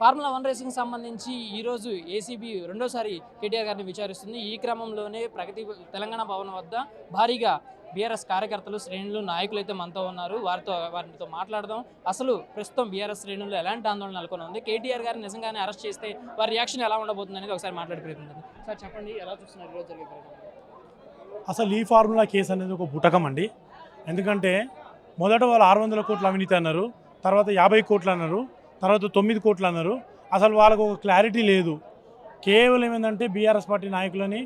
Formula one racing సంబంధించి ఈరోజు ACB రెండోసారి కేటీఆర్ గారిని విచారిస్తుంది. ఈ క్రమంలోనే ప్రగతి తెలంగాణ భవన్ వద్ద భారీగా బీఆర్ఎస్ కార్యకర్తలు శ్రేణులు నాయకులు అయితే మనతో ఉన్నారు. వారితో వారితో మాట్లాడదాం. అసలు ప్రస్తుతం బీఆర్ఎస్ శ్రేణుల్లో ఎలాంటి ఆందోళన నెలకొని ఉంది కేటీఆర్ గారిని నిజంగానే అరెస్ట్ చేస్తే వారి రియాక్షన్ ఎలా ఉండబోతుంది అనేది ఒకసారి మాట్లాడే ప్రయత్నం సార్ చెప్పండి. ఎలా చూస్తున్నారు ఈరోజు అసలు ఈ ఫార్ములా కేసు అనేది ఒక పుటకం అండి. ఎందుకంటే మొదట వాళ్ళు ఆరు వందల కోట్లు అవినీతి అన్నారు. తర్వాత యాభై కోట్లు అన్నారు. తర్వాత తొమ్మిది కోట్లు అన్నారు. అసలు వాళ్ళకు ఒక క్లారిటీ లేదు. కేవలం ఏంటంటే బీఆర్ఎస్ పార్టీ నాయకులని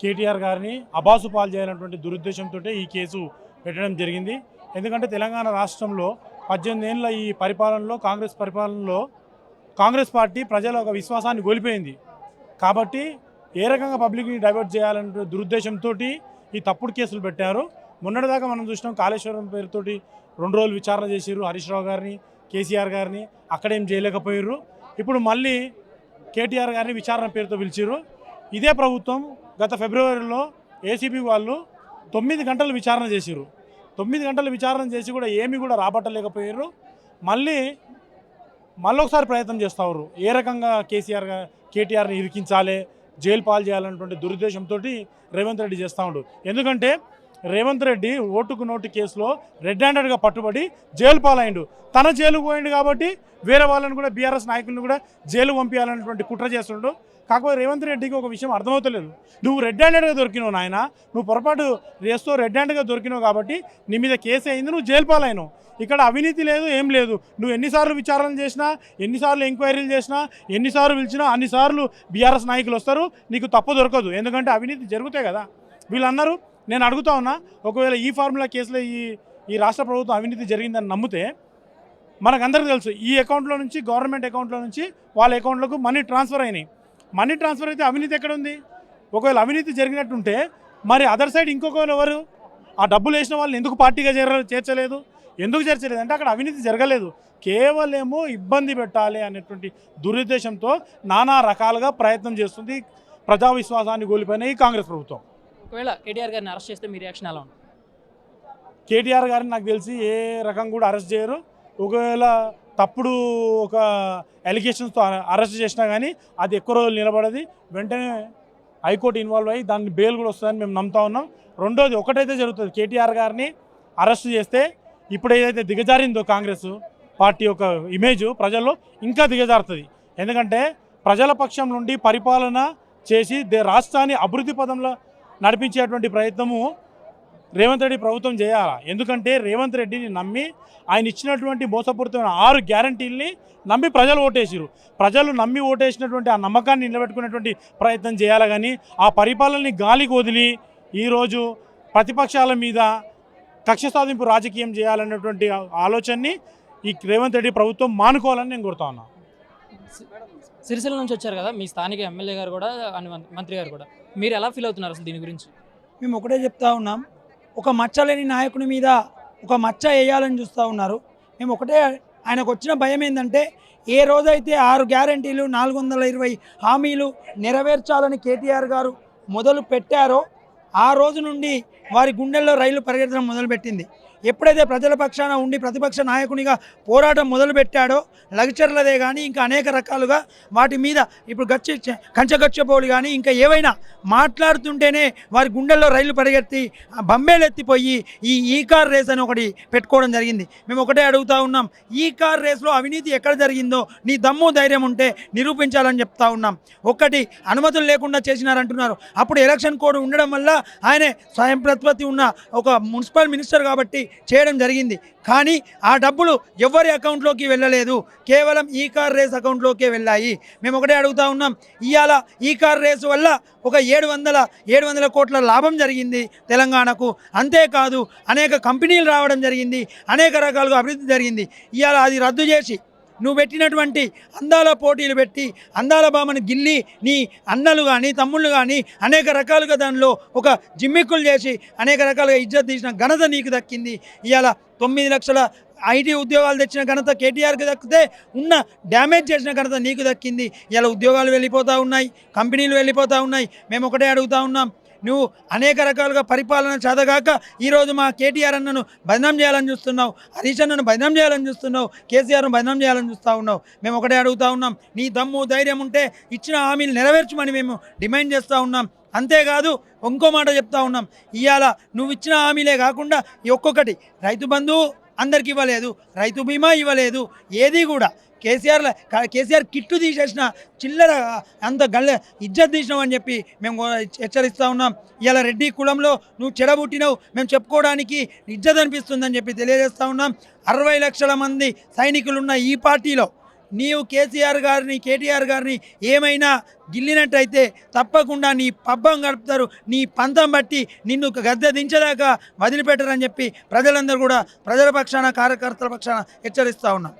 కేటీఆర్ గారిని అబాసు పాలు చేయాలన్నటువంటి దురుద్దేశంతో ఈ కేసు పెట్టడం జరిగింది. ఎందుకంటే తెలంగాణ రాష్ట్రంలో పద్దెనిమిది ఏళ్ళ ఈ పరిపాలనలో కాంగ్రెస్ పరిపాలనలో కాంగ్రెస్ పార్టీ ప్రజల ఒక విశ్వాసాన్ని కోల్పోయింది. కాబట్టి ఏ రకంగా పబ్లిక్ని డైవర్ట్ చేయాలనే దురుద్దేశంతో ఈ తప్పుడు కేసులు పెట్టారు. మొన్నటిదాకా మనం చూసినాం కాళేశ్వరం పేరుతోటి రెండు రోజులు విచారణ చేశారు హరీష్ రావు గారిని. కేసీఆర్ గారిని అక్కడేం చేయలేకపోయారు ఇప్పుడు మళ్ళీ కేటీఆర్ గారిని విచారణ పేరుతో పిలిచిర్రు. ఇదే ప్రభుత్వం గత ఫిబ్రవరిలో ఏసీబీ వాళ్ళు తొమ్మిది గంటలు విచారణ చేసిర్రు. తొమ్మిది గంటలు విచారణ చేసి కూడా ఏమి కూడా రాబట్టలేకపోయారు మళ్ళీ మళ్ళొకసారి ప్రయత్నం చేస్తారు ఏ రకంగా కేసీఆర్ కేటీఆర్ని ఇరికించాలి జైలు పాలు చేయాలన్నటువంటి దురుద్దేశంతో రేవంత్ రెడ్డి చేస్తూ ఉండు. ఎందుకంటే రేవంత్ రెడ్డి ఓటుకు నోటు కేసులో రెడ్ హ్యాండెడ్గా పట్టుబడి జైలు పాలైండు. తన జైలు పోయిండు కాబట్టి వేరే వాళ్ళని కూడా బీఆర్ఎస్ నాయకులను కూడా జైలు పంపించాలన్నటువంటి కుట్ర చేస్తుండు. కాకపోతే రేవంత్ రెడ్డికి ఒక విషయం అర్థమవుతలేదు. నువ్వు రెడ్ హ్యాండెడ్గా దొరికినావు నాయన నువ్వు పొరపాటు రేస్తో రెడ్ హ్యాండ్గా దొరికినావు కాబట్టి నీ మీద కేసు అయింది నువ్వు జైలు పాలైనావు. ఇక్కడ అవినీతి లేదు ఏం లేదు. నువ్వు ఎన్నిసార్లు విచారణ చేసినా ఎన్నిసార్లు ఎంక్వైరీలు చేసినా ఎన్నిసార్లు పిలిచినా అన్నిసార్లు బీఆర్ఎస్ నాయకులు వస్తారు నీకు తప్పు దొరకదు. ఎందుకంటే అవినీతి జరుగుతాయి కదా. వీళ్ళు అన్నారు నేను అడుగుతా ఉన్నా ఒకవేళ ఈ ఫార్ములా కేసులో ఈ ఈ రాష్ట్ర ప్రభుత్వం అవినీతి జరిగిందని నమ్మితే మనకందరికీ తెలుసు ఈ అకౌంట్లో నుంచి గవర్నమెంట్ అకౌంట్లో నుంచి వాళ్ళ అకౌంట్లకు మనీ ట్రాన్స్ఫర్ అయినాయి. మనీ ట్రాన్స్ఫర్ అయితే అవినీతి ఎక్కడ ఉంది ఒకవేళ అవినీతి జరిగినట్టుంటే మరి అదర్ సైడ్ ఇంకొకరు ఎవరు? ఆ డబ్బులు వేసిన వాళ్ళని ఎందుకు పార్టీగా చేర చేర్చలేదు? ఎందుకు చేర్చలేదు? అంటే అక్కడ అవినీతి జరగలేదు. కేవలము ఇబ్బంది పెట్టాలి అనేటువంటి దురుద్దేశంతో నానా రకాలుగా ప్రయత్నం చేస్తుంది ప్రజా విశ్వాసాన్ని కోల్పోయిన ఈ కాంగ్రెస్ ప్రభుత్వం. ఒకవేళ కేటీఆర్ గారిని అరెస్ట్ చేస్తే మీ రియాక్షన్ ఎలా ఉంటుంది? కేటీఆర్ గారిని నాకు తెలిసి ఏ రకం కూడా అరెస్ట్ చేయరు. ఒకవేళ తప్పుడు ఒక ఎలిగేషన్స్తో అరెస్ట్ చేసినా కానీ అది ఎక్కువ రోజులు నిలబడది. వెంటనే హైకోర్టు ఇన్వాల్వ్ అయ్యి దాన్ని బెయిల్ కూడా వస్తుందని మేము నమ్ముతా ఉన్నాం. రెండోది ఒకటైతే జరుగుతుంది. కేటీఆర్ గారిని అరెస్ట్ చేస్తే ఇప్పుడు ఏదైతే దిగజారిందో కాంగ్రెస్ పార్టీ యొక్క ఇమేజ్ ప్రజల్లో ఇంకా దిగజారుతుంది. ఎందుకంటే ప్రజల పక్షం నుండి పరిపాలన చేసి దే రాష్ట్రాన్ని అభివృద్ధి పదంలో నడిపించేటువంటి ప్రయత్నము రేవంత్ రెడ్డి ప్రభుత్వం చేయాలా? ఎందుకంటే రేవంత్ రెడ్డిని నమ్మి ఆయన ఇచ్చినటువంటి మోసపూరితమైన ఆరు గ్యారంటీల్ని నమ్మి ప్రజలు ఓటేసిరు ప్రజలు నమ్మి ఓటేసినటువంటి ఆ నమ్మకాన్ని నిలబెట్టుకునేటువంటి ప్రయత్నం చేయాలి కానీ ఆ పరిపాలనని గాలికి వదిలి ఈరోజు ప్రతిపక్షాల మీద కక్ష సాధింపు రాజకీయం చేయాలన్నటువంటి ఆలోచనని ఈ రేవంత్ రెడ్డి ప్రభుత్వం మానుకోవాలని నేను కోరుతా సిరిసిల్ల నుంచి వచ్చారు కదా మీ స్థానిక ఎమ్మెల్యే గారు కూడా అని మంత్రి గారు కూడా. మీరు ఎలా ఫీల్ అవుతున్నారు అసలు దీని గురించి? మేము ఒకటే చెప్తా ఉన్నాం. ఒక మచ్చ లేని నాయకుని మీద ఒక మచ్చ వేయాలని చూస్తూ ఉన్నారు. మేము ఒకటే ఆయనకు వచ్చిన భయం ఏంటంటే ఏ రోజైతే ఆరు గ్యారంటీలు నాలుగు వందల ఇరవై హామీలు నెరవేర్చాలని కేటీఆర్ గారు మొదలు పెట్టారో ఆ రోజు నుండి వారి గుండెల్లో రైలు పరిగెత్తడం మొదలుపెట్టింది. ఎప్పుడైతే ప్రజల పక్షాన ఉండి ప్రతిపక్ష నాయకునిగా పోరాటం మొదలుపెట్టాడో లగ్చర్లదే కానీ ఇంకా అనేక రకాలుగా వాటి మీద ఇప్పుడు గచ్చి కంచగచ్చపోలు కానీ ఇంకా ఏవైనా మాట్లాడుతుంటేనే వారి గుండెల్లో రైలు పరిగెత్తి ఆ బమ్మేలెత్తిపోయి ఈ ఈ కార్ రేస్ అని ఒకటి పెట్టుకోవడం జరిగింది. మేము ఒకటే అడుగుతా ఉన్నాం ఈ కార్ రేస్లో అవినీతి ఎక్కడ జరిగిందో నీ దమ్ము ధైర్యం ఉంటే నిరూపించాలని చెప్తా ఉన్నాం. ఒక్కటి అనుమతులు లేకుండా చేసినారంటున్నారు. అప్పుడు ఎలక్షన్ కోడ్ ఉండడం వల్ల ఆయనే స్వయం ప్రతిపత్తి ఉన్న ఒక మున్సిపల్ మినిస్టర్ కాబట్టి చేయడం జరిగింది. కానీ ఆ డబ్బులు ఎవరి అకౌంట్లోకి వెళ్ళలేదు. కేవలం ఈ కార్ రేస్ అకౌంట్లోకే వెళ్ళాయి. మేము ఒకటే అడుగుతా ఉన్నాం ఇవాళ ఈ కార్ రేసు వల్ల ఒక ఏడు వందల ఏడు వందల కోట్ల లాభం జరిగింది తెలంగాణకు. అంతేకాదు అనేక కంపెనీలు రావడం జరిగింది అనేక రకాలుగా అభివృద్ధి జరిగింది. ఇవాళ అది రద్దు చేసి నువ్వు పెట్టినటువంటి అందాల పోటీలు పెట్టి అందాల బామని గిల్లి నీ అన్నలు కానీ తమ్ముళ్ళు కానీ అనేక రకాలుగా దానిలో ఒక జిమ్మిక్కులు చేసి అనేక రకాలుగా ఇజ్జత్ తీసిన ఘనత నీకు దక్కింది. ఇవాళ తొమ్మిది లక్షల ఐటీ ఉద్యోగాలు తెచ్చిన ఘనత కేటీఆర్కి దక్కితే ఉన్న డ్యామేజ్ చేసిన ఘనత నీకు దక్కింది. ఇలా ఉద్యోగాలు వెళ్ళిపోతూ ఉన్నాయి కంపెనీలు వెళ్ళిపోతూ ఉన్నాయి. మేము ఒకటే అడుగుతా ఉన్నాం నువ్వు అనేక రకాలుగా పరిపాలన చదగాక ఈరోజు మా కేటీఆర్ అన్నను బదనాం చేయాలని చూస్తున్నావు హరీష్ అన్నను బదనాం చేయాలని చూస్తున్నావు కేసీఆర్ను బదనాం చేయాలని చూస్తూ ఉన్నావు. మేము ఒకటే అడుగుతా ఉన్నాం నీ దమ్ము ధైర్యం ఉంటే ఇచ్చిన హామీలు నెరవేర్చమని మేము డిమాండ్ చేస్తూ ఉన్నాం. అంతేకాదు ఇంకో మాట చెప్తా ఉన్నాం ఇవాళ నువ్వు ఇచ్చిన హామీలే కాకుండా ఈ ఒక్కొక్కటి రైతు బంధువు అందరికి ఇవ్వలేదు రైతు బీమా ఇవ్వలేదు ఏది కూడా. కేసీఆర్ కేసీఆర్ కిట్టు తీసేసిన చిల్లర అంత గల్ల ఇజ్జత్ తీసినావు అని చెప్పి మేము హెచ్చరిస్తూ ఉన్నాం. ఇలా రెడ్డి కులంలో నువ్వు చెడబుట్టినావు మేము చెప్పుకోవడానికి ఇజ్జత్ అనిపిస్తుందని చెప్పి తెలియజేస్తూ ఉన్నాం. అరవై లక్షల మంది సైనికులున్న ఈ పార్టీలో నీవు కేసీఆర్ గారిని కేటీఆర్ గారిని ఏమైనా గిల్లినట్టయితే తప్పకుండా నీ పబ్బం గడుపుతారు. నీ పంతం బట్టి నిన్ను గద్దె దించదాకా వదిలిపెట్టరని చెప్పి ప్రజలందరూ కూడా ప్రజల పక్షాన కార్యకర్తల పక్షాన హెచ్చరిస్తూ ఉన్నాం.